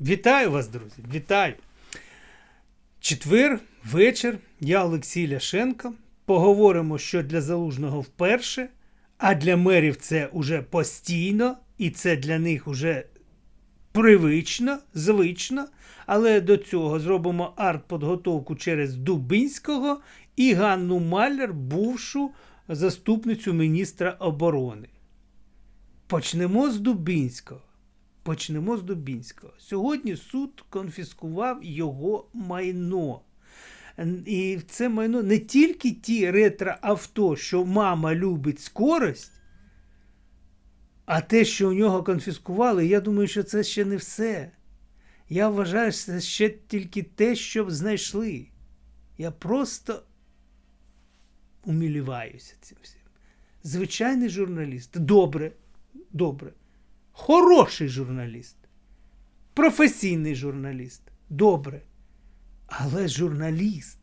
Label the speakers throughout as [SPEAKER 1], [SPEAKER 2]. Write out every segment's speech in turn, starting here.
[SPEAKER 1] Вітаю вас, друзі! Вітаю! Четвер, вечір. Я Олексій Ляшенко. Поговоримо, що для залужного вперше, а для мерів це уже постійно, і це для них уже привично, звично. Але до цього зробимо арт-подготовку через Дубинського і Ганну Маляр, бувшу заступницю міністра оборони. Почнемо з Дубінського. Почнемо з Дубінського. Сьогодні суд конфіскував його майно. І це майно не тільки ті ретроавто, що мама любить скорость, а те, що у нього конфіскували, я думаю, що це ще не все. Я вважаю, що це ще тільки те, що знайшли. Я просто уміліваюся цим всім. Звичайний журналіст. Добре, добре. Хороший журналіст. Професійний журналіст. Добре. Але журналіст.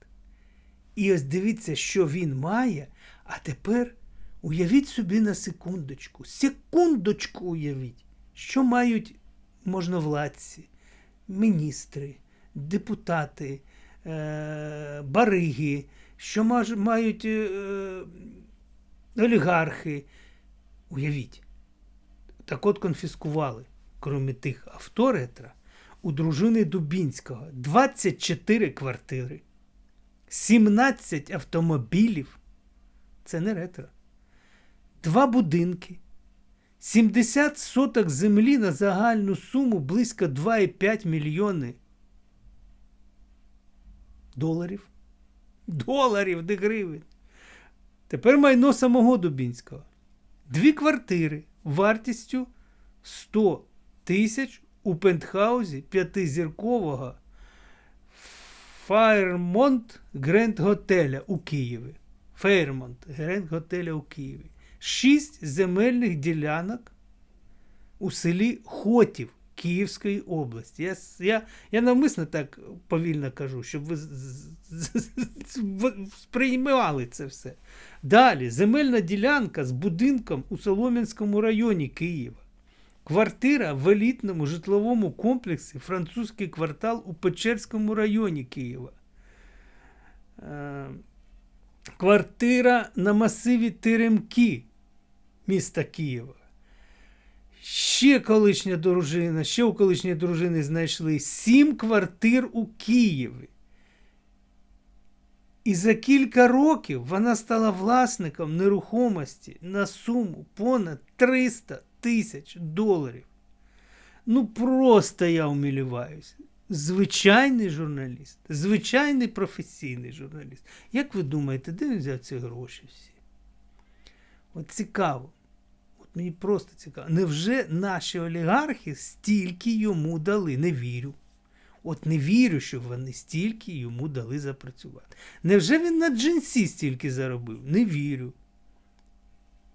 [SPEAKER 1] І ось дивіться, що він має. А тепер уявіть собі на секундочку. Секундочку уявіть, що мають можновладці, міністри, депутати, е- бариги, що мають е- олігархи. Уявіть. Так от конфіскували, крім тих авто ретро, у дружини Дубінського 24 квартири, 17 автомобілів. Це не ретро. Два будинки, 70 соток землі на загальну суму близько 2,5 мільйони доларів. Доларів, не гривень. Тепер майно самого Дубінського. Дві квартири вартістю 100 тисяч у пентхаузі п'ятизіркового Фаєрмонт Гренд Готеля у Києві. Фейрмонт Гренд Готеля у Києві. Шість земельних ділянок у селі Хотів Київської області. Я, я, я навмисно так повільно кажу, щоб ви сприймали це все. Далі земельна ділянка з будинком у Солом'янському районі Києва. Квартира в елітному житловому комплексі Французький квартал у Печерському районі Києва. Е, Квартира на масиві Теремки міста Києва. Ще колишня дружина, ще у колишньої дружини знайшли сім квартир у Києві. І за кілька років вона стала власником нерухомості на суму понад 300 тисяч доларів. Ну, просто я уміліваюся. Звичайний журналіст, звичайний професійний журналіст. Як ви думаєте, де він взяв ці гроші всі? От цікаво. Мені просто цікаво. Невже наші олігархи стільки йому дали? Не вірю. От не вірю, що вони стільки йому дали запрацювати. Невже він на джинсі стільки заробив? Не вірю.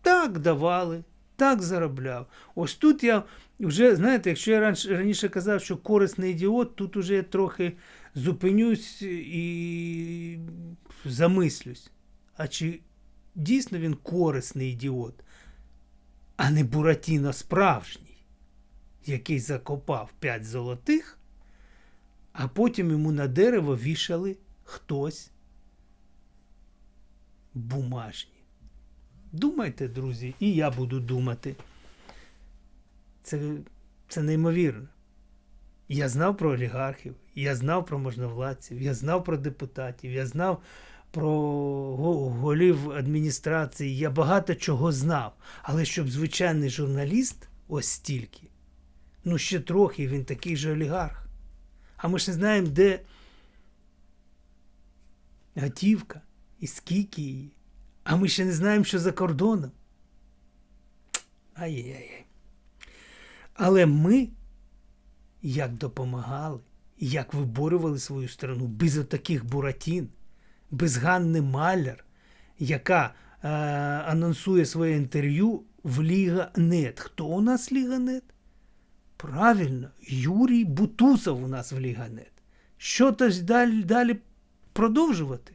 [SPEAKER 1] Так давали, так заробляв. Ось тут я вже, знаєте, якщо я раніше казав, що корисний ідіот, тут уже я трохи зупинюсь і замислюсь. А чи дійсно він корисний ідіот, а не Буратіно справжній, який закопав п'ять золотих? А потім йому на дерево вішали хтось бумажні. Думайте, друзі, і я буду думати. Це, це неймовірно. Я знав про олігархів, я знав про можновладців, я знав про депутатів, я знав про голів адміністрації, я багато чого знав. Але щоб звичайний журналіст ось стільки, ну ще трохи він такий же олігарх. А ми ж не знаємо, де готівка і скільки її. А ми ще не знаємо, що за кордоном. Ай-яй-яй. Але ми як допомагали, як виборювали свою страну без отаких буратін, без Ганни Маляр, яка е, анонсує своє інтерв'ю в Ліга Нет. Хто у нас Ліга Нет? Правильно, Юрій Бутусов у нас в Ліганет. Що то далі, далі продовжувати?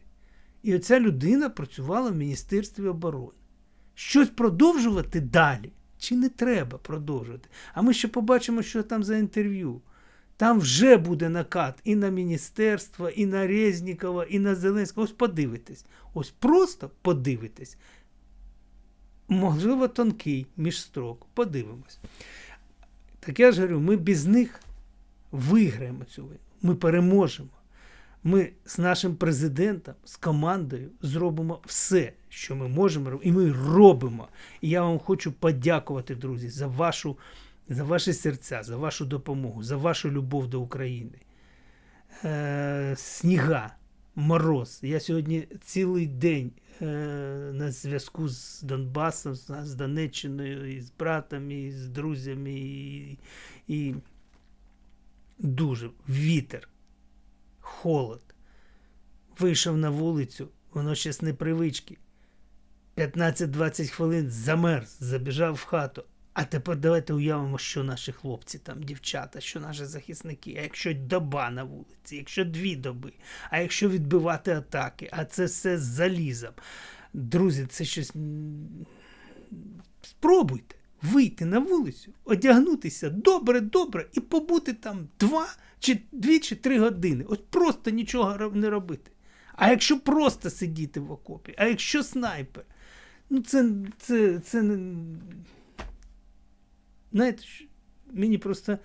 [SPEAKER 1] І оця людина працювала в Міністерстві оборони. Щось продовжувати далі? Чи не треба продовжувати? А ми ще побачимо, що там за інтерв'ю. Там вже буде накат і на міністерство, і на Резнікова, і на Зеленського. Ось подивитесь. Ось просто подивитесь. Можливо, тонкий міжстрок. Подивимось. Так я ж говорю, ми без них виграємо цю війну. Ми переможемо. Ми з нашим президентом, з командою зробимо все, що ми можемо і ми робимо. І я вам хочу подякувати, друзі, за вашу, за ваші серця, за вашу допомогу, за вашу любов до України. Е, сніга, мороз. Я сьогодні цілий день е, на зв'язку з Донбасом, з, Донеччиною, і з братом, і з друзями, і, і дуже вітер холод. Вийшов на вулицю, воно ще з непривички. 15-20 хвилин замерз, забіжав в хату. А тепер давайте уявимо, що наші хлопці там, дівчата, що наші захисники. А якщо доба на вулиці, якщо дві доби, а якщо відбивати атаки, а це все з залізом. Друзі, це щось. Спробуйте вийти на вулицю, одягнутися добре, добре і побути там два чи дві чи три години. От просто нічого не робити. А якщо просто сидіти в окопі, а якщо снайпер, ну це, це, це. Знаєте, мені просто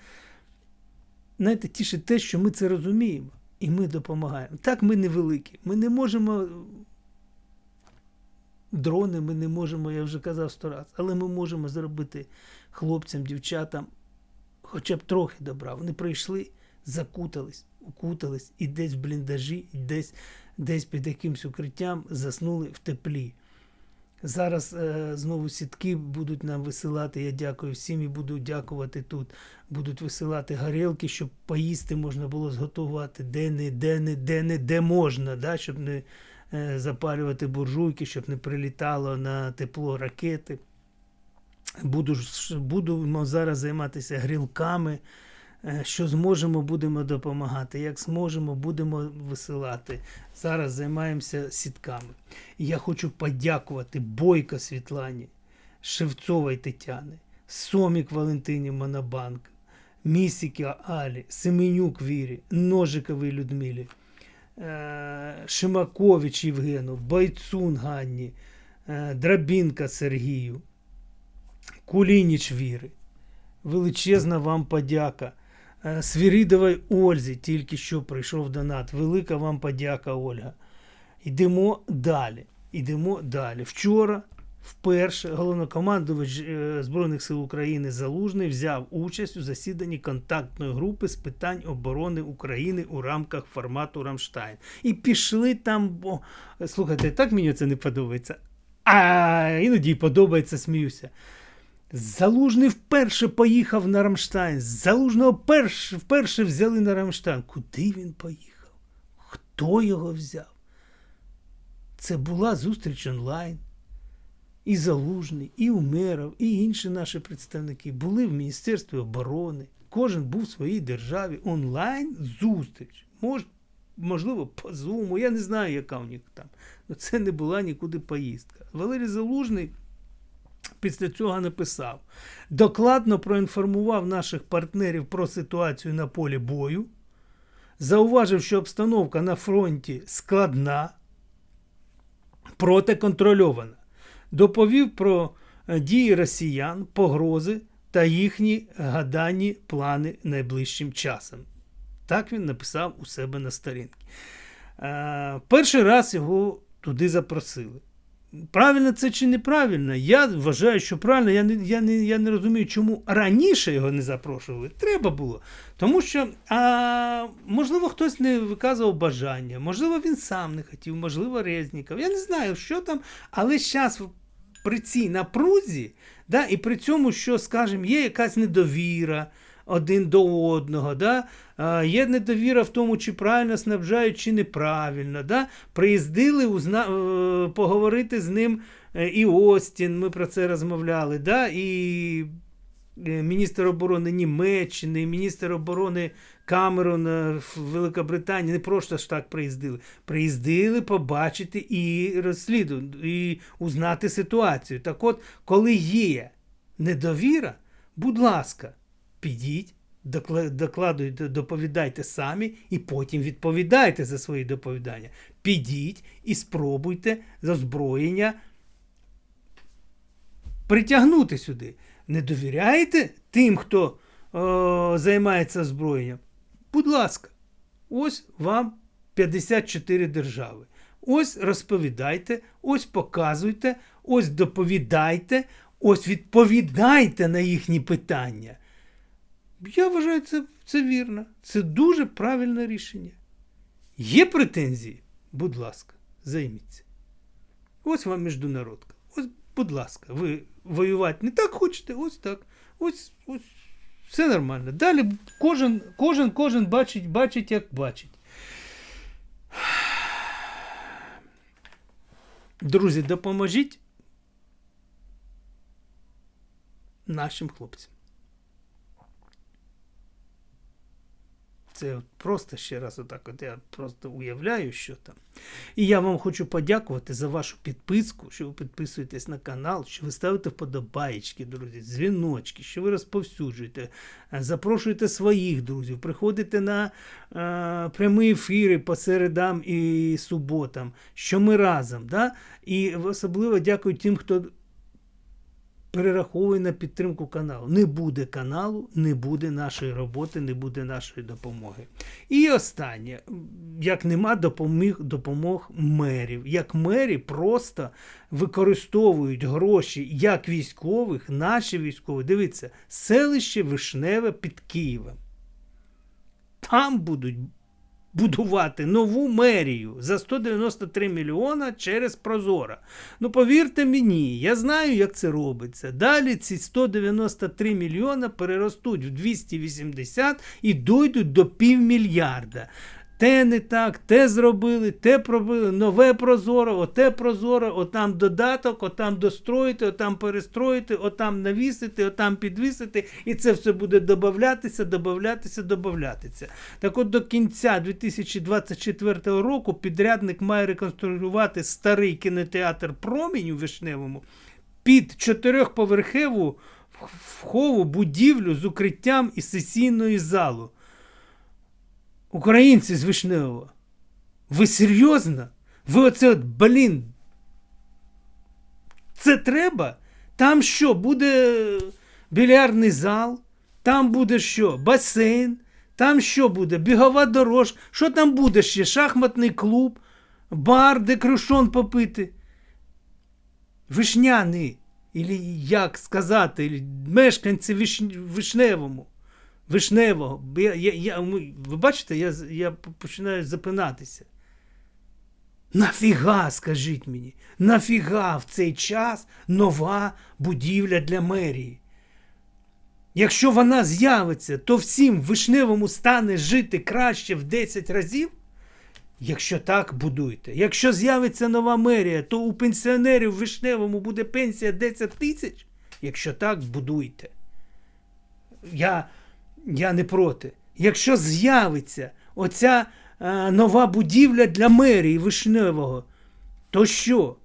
[SPEAKER 1] знаєте, тішить те, що ми це розуміємо і ми допомагаємо. Так, ми невеликі. Ми не можемо дрони, ми не можемо, я вже казав сто раз, але ми можемо зробити хлопцям, дівчатам хоча б трохи добра. Вони прийшли, закутались, укутались і десь в бліндажі, десь, десь під якимсь укриттям заснули в теплі. Зараз е, знову сітки будуть нам висилати. Я дякую всім і буду дякувати тут. Будуть висилати горілки, щоб поїсти можна було зготувати де не, де не, де не, де можна, да, щоб не е, запалювати буржуйки, щоб не прилітало на тепло ракети. Буду, будемо зараз займатися грілками. Е, Що зможемо, будемо допомагати. Як зможемо, будемо висилати. Зараз займаємося сітками. І я хочу подякувати Бойко Світлані, Шевцовій Тетяни, Сомік Валентині Монобанк, Місіки Алі, Семенюк Вірі, Ножиковій Людмилі, е, Шимакович Євгену, Бойцун Ганні, е, Драбінка Сергію, Кулініч Віри. Величезна вам подяка. Е, Ользі тільки що прийшов донат. Велика вам подяка, Ольга. Йдемо далі. Йдемо далі. Вчора, вперше, головнокомандувач е, Збройних сил України Залужний взяв участь у засіданні контактної групи з питань оборони України у рамках формату Рамштайн. І пішли там, бо слухайте, так мені це не подобається. А іноді подобається, сміюся. Залужний вперше поїхав на Рамштайн. Залужного перш, вперше взяли на Рамштайн. Куди він поїхав? Хто його взяв? Це була зустріч онлайн. І Залужний, і Умеров, і інші наші представники були в Міністерстві оборони. Кожен був в своїй державі. Онлайн зустріч. Мож, можливо, по зуму. Я не знаю, яка у них там. Але це не була нікуди поїздка. Валерій Залужний після цього написав: докладно проінформував наших партнерів про ситуацію на полі бою, зауважив, що обстановка на фронті складна, проте контрольована, доповів про е, дії росіян, погрози та їхні гадані плани найближчим часом. Так він написав у себе на сторінці. Е, перший раз його туди запросили. Правильно це чи неправильно? Я вважаю, що правильно. Я не, я не, я не розумію, чому раніше його не запрошували. Треба було. Тому що, а, можливо, хтось не виказував бажання, можливо, він сам не хотів, можливо, Резніков. Я не знаю, що там, але зараз при цій напрузі, да, і при цьому, що, скажімо, є якась недовіра один до одного, да, є недовіра в тому, чи правильно снабжають, чи неправильно. Да? Приїздили узна... е, поговорити з ним е, і Остін, ми про це розмовляли, да? і е, міністр оборони Німеччини, міністр оборони Камерон в Великобританії не просто ж так приїздили. Приїздили побачити і розслідувати, і узнати ситуацію. Так от, коли є недовіра, будь ласка, підіть, докладуйте, доповідайте самі і потім відповідайте за свої доповідання. Підіть і спробуйте озброєння притягнути сюди. Не довіряєте тим, хто е, займається озброєнням? Будь ласка, ось вам 54 держави. Ось розповідайте, ось показуйте, ось доповідайте, ось відповідайте на їхні питання. Я вважаю, це, це вірно. Це дуже правильне рішення. Є претензії? Будь ласка, займіться. Ось вам міжнародка. Ось, будь ласка, ви воювати не так хочете, ось так. Ось, ось все нормально. Далі кожен, кожен, кожен бачить, бачить, як бачить. Друзі, допоможіть нашим хлопцям. Це просто ще раз отак, от я просто уявляю, що там. І я вам хочу подякувати за вашу підписку, що ви підписуєтесь на канал, що ви ставите вподобаєчки, друзі, дзвіночки, що ви розповсюджуєте, е, запрошуєте своїх друзів, приходите на е, прямі ефіри по середам і суботам, що ми разом. Да? І особливо дякую тим, хто перераховує на підтримку каналу. Не буде каналу, не буде нашої роботи, не буде нашої допомоги. І останнє, як нема допоміг, допомог мерів. Як мері просто використовують гроші як військових, наші військові. Дивіться, селище Вишневе під Києвом. Там будуть будувати нову мерію за 193 мільйона через Прозора. Ну, повірте мені, я знаю, як це робиться. Далі ці 193 мільйона переростуть в 280 і дойдуть до півмільярда. Те не так, те зробили, те пробили, нове прозоро, оте прозоро, отам додаток, отам достроїти, отам перестроїти, отам навісити, отам підвісити, і це все буде додатися, додатися, додатися. Так от до кінця 2024 року підрядник має реконструювати старий кінотеатр Промінь у Вишневому під чотирьохповерхеву вхову будівлю з укриттям і сесійною залу. Українці з Вишневого. Ви серйозно? Ви оце от, блін. Це треба? Там що, буде більярдний зал? Там буде що? Басейн? Там що буде? Бігова дорожка? Що там буде ще? Шахматний клуб, бар, де крушон попити? Вишняний, як сказати, мешканці виш... Вишневому. Вишневого. Я, я, я, ви бачите, я я починаю запинатися. Нафіга, скажіть мені, нафіга в цей час нова будівля для мерії? Якщо вона з'явиться, то всім вишневому стане жити краще в 10 разів? Якщо так, будуйте. Якщо з'явиться нова мерія, то у пенсіонерів в вишневому буде пенсія 10 тисяч? Якщо так, будуйте. Я я не проти. Якщо з'явиться оця е, нова будівля для мерії Вишневого, то що?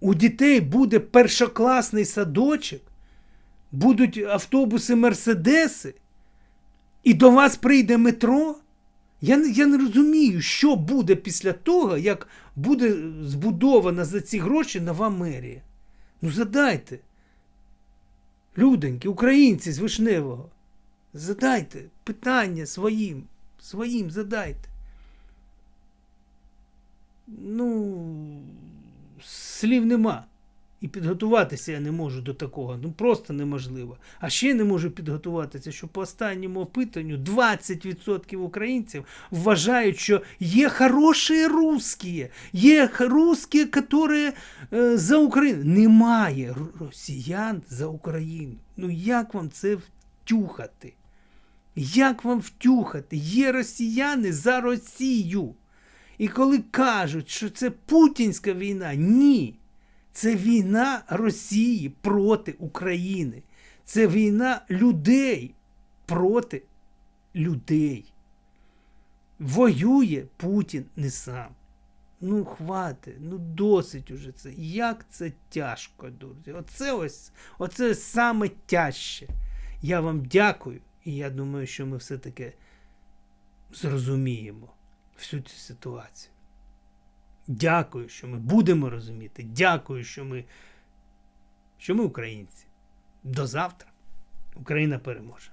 [SPEAKER 1] У дітей буде першокласний садочок, будуть автобуси Мерседеси, і до вас прийде метро? Я я не розумію, що буде після того, як буде збудована за ці гроші нова мерія. Ну, задайте. Люденьки, українці з Вишневого, задайте питання своїм, своїм задайте. Ну, слів нема. І підготуватися я не можу до такого. Ну просто неможливо. А ще не можу підготуватися, що по останньому опитанню 20% українців вважають, що є хороші русські, є русські, які е, за Україну. Немає росіян за Україну. Ну як вам це втюхати? Як вам втюхати? Є росіяни за Росію. І коли кажуть, що це путінська війна, ні. Це війна Росії проти України. Це війна людей проти людей. Воює Путін не сам. Ну, хватить, ну досить уже це. Як це тяжко, друзі. Оце ось оце саме тяжче. Я вам дякую, і я думаю, що ми все-таки зрозуміємо всю цю ситуацію. Дякую, що ми будемо розуміти. Дякую, що ми, що ми українці. До завтра. Україна переможе.